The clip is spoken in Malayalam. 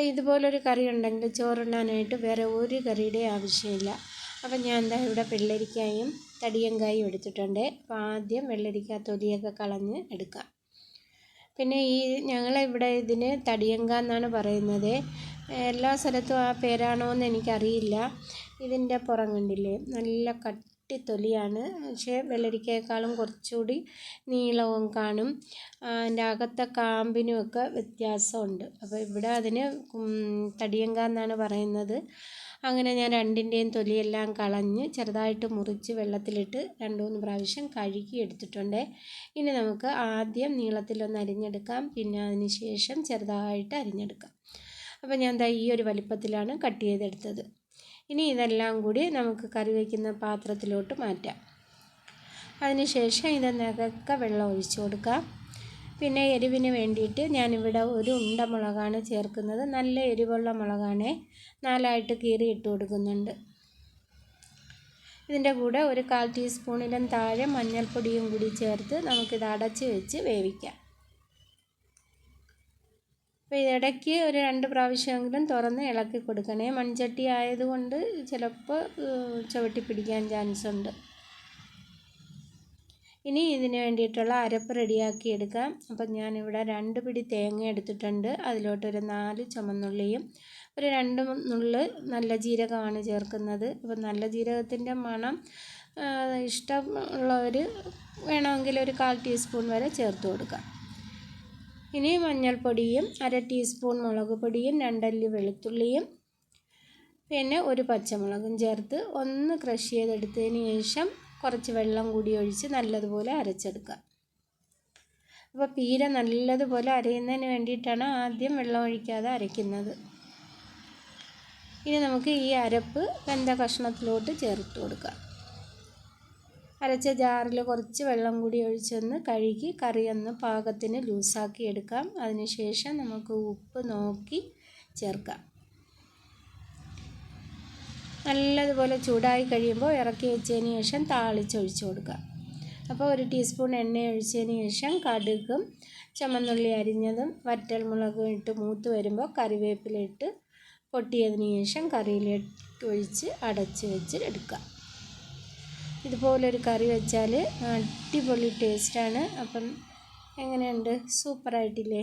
ഇതുപോലൊരു കറി ഉണ്ടെങ്കിൽ ചോറുണ്ണാനായിട്ട് വേറെ ഒരു കറിയുടെ ആവശ്യമില്ല. അപ്പം ഞാൻ എന്താ ഇവിടെ വെള്ളരിക്കായും തടിയങ്കായും എടുത്തിട്ടുണ്ട്. അപ്പോൾ ആദ്യം വെള്ളരിക്ക തൊലിയൊക്കെ കളഞ്ഞ് എടുക്കാം. പിന്നെ ഈ ഞങ്ങളിവിടെ ഇതിന് തടിയങ്ക എന്നാണ് പറയുന്നത്. എല്ലാ സ്ഥലത്തും ആ പേരാണോ എന്ന് എനിക്കറിയില്ല. ഇതിന്റെ പുറം കണ്ടില്ലേ? നല്ല കട്ടി തൊലിയാണ്. പക്ഷേ വെള്ളരിക്കയേക്കാളും കുറച്ചുകൂടി നീളവും കാണും. അതിന്റെ അകത്തെ കാമ്പിനുമൊക്കെ വ്യത്യാസമുണ്ട്. അപ്പോൾ ഇവിടെ അതിന് തടിയങ്ക എന്നാണ് പറയുന്നത്. അങ്ങനെ ഞാൻ രണ്ടിന്റെയും തൊലിയെല്ലാം കളഞ്ഞ് ചെറുതായിട്ട് മുറിച്ച് വെള്ളത്തിലിട്ട് രണ്ട് മൂന്ന് പ്രാവശ്യം കഴുകി എടുത്തിട്ടുണ്ട്. ഇനി നമുക്ക് ആദ്യം നീളത്തിലൊന്ന് അരിഞ്ഞെടുക്കാം. പിന്നെ അതിന് ശേഷം ചെറുതായിട്ട് അരിഞ്ഞെടുക്കാം. അപ്പോൾ ഞാൻ ദാ ഈ ഒരു വലിപ്പത്തിലാണ് കട്ട് ചെയ്തെടുത്തത്. ഇനി ഇതെല്ലാം കൂടി നമുക്ക് കറി വയ്ക്കുന്ന പാത്രത്തിലോട്ട് മാറ്റാം. അതിനുശേഷം ഇത് ഇതിനകത്തൊക്കെ വെള്ളം ഒഴിച്ചു കൊടുക്കാം. പിന്നെ എരിവിന് വേണ്ടിയിട്ട് ഞാനിവിടെ ഒരു ഉണ്ട മുളകാണ് ചേർക്കുന്നത്. നല്ല എരിവുള്ള മുളകാണ് നാലായിട്ട് കീറി ഇട്ട് കൊടുക്കുന്നുണ്ട്. ഇതിന്റെ കൂടെ ഒരു കാൽ ടീസ്പൂണിലും താഴെ മഞ്ഞൾപ്പൊടിയും കൂടി ചേർത്ത് നമുക്കിത് അടച്ച് വെച്ച് വേവിക്കാം. അപ്പോൾ ഇടയ്ക്ക് ഒരു രണ്ട് പ്രാവശ്യമെങ്കിലും തുറന്ന് ഇളക്കി കൊടുക്കണേ. മൺചട്ടി ആയതുകൊണ്ട് ചിലപ്പോൾ ചവിട്ടി പിടിക്കാൻ ചാൻസ് ഉണ്ട് ഇനി ഇതിന് വേണ്ടിയിട്ടുള്ള അരപ്പ് റെഡിയാക്കി എടുക്കാം. അപ്പം ഞാനിവിടെ രണ്ട് പിടി തേങ്ങ എടുത്തിട്ടുണ്ട്. അതിലോട്ടൊരു നാല് ചുമന്നുള്ളിയും ഒരു രണ്ട് നുള്ള് നല്ല ജീരകമാണ് ചേർക്കുന്നത്. അപ്പം നല്ല ജീരകത്തിന്റെ മണം ഇഷ്ടമുള്ളവർ വേണമെങ്കിൽ ഒരു കാൽ ടീസ്പൂൺ വരെ ചേർത്ത് കൊടുക്കാം. ഇനി മഞ്ഞൾപ്പൊടിയും അര ടീസ്പൂൺ മുളക് പൊടിയും രണ്ടല്ലി വെളുത്തുള്ളിയും പിന്നെ ഒരു പച്ചമുളകും ചേർത്ത് ഒന്ന് ക്രഷ് ചെയ്തെടുത്തതിന് ശേഷം കുറച്ച് വെള്ളം കൂടി ഒഴിച്ച് നല്ലതുപോലെ അരച്ചെടുക്കുക. അപ്പോൾ പീര നല്ലതുപോലെ അരയുന്നതിന് വേണ്ടിയിട്ടാണ് ആദ്യം വെള്ളം ഒഴിക്കാതെ അരയ്ക്കുന്നത്. ഇനി നമുക്ക് ഈ അരപ്പ് വെന്ത കഷ്ണത്തിലോട്ട് ചേർത്ത് കൊടുക്കാം. അരച്ച ജാറിൽ കുറച്ച് വെള്ളം കൂടി ഒഴിച്ചൊന്ന് കഴുകി കറി ഒന്ന് പാകത്തിന് ലൂസാക്കി എടുക്കാം. അതിനുശേഷം നമുക്ക് ഉപ്പ് നോക്കി ചേർക്കാം. നല്ലതുപോലെ ചൂടായി കഴിയുമ്പോൾ ഇറക്കി വെച്ചതിന് ശേഷം താളിച്ചൊഴിച്ച് കൊടുക്കുക അപ്പോൾ ഒരു ടീസ്പൂൺ എണ്ണ ഒഴിച്ചതിന് ശേഷം കടുകും ചുമന്നുള്ളി അരിഞ്ഞതും വറ്റൽമുളകും ഇട്ട് മൂത്ത് വരുമ്പോൾ കറിവേപ്പില ഇട്ട് പൊട്ടിയതിന് ശേഷം കറിയിലിട്ട് ഒഴിച്ച് അടച്ച് വെച്ച് എടുക്കുക ഇതുപോലൊരു കറി വെച്ചാൽ അടിപൊളി ടേസ്റ്റാണ് അപ്പം എങ്ങനെയുണ്ട്? സൂപ്പറായിട്ടില്ലേ?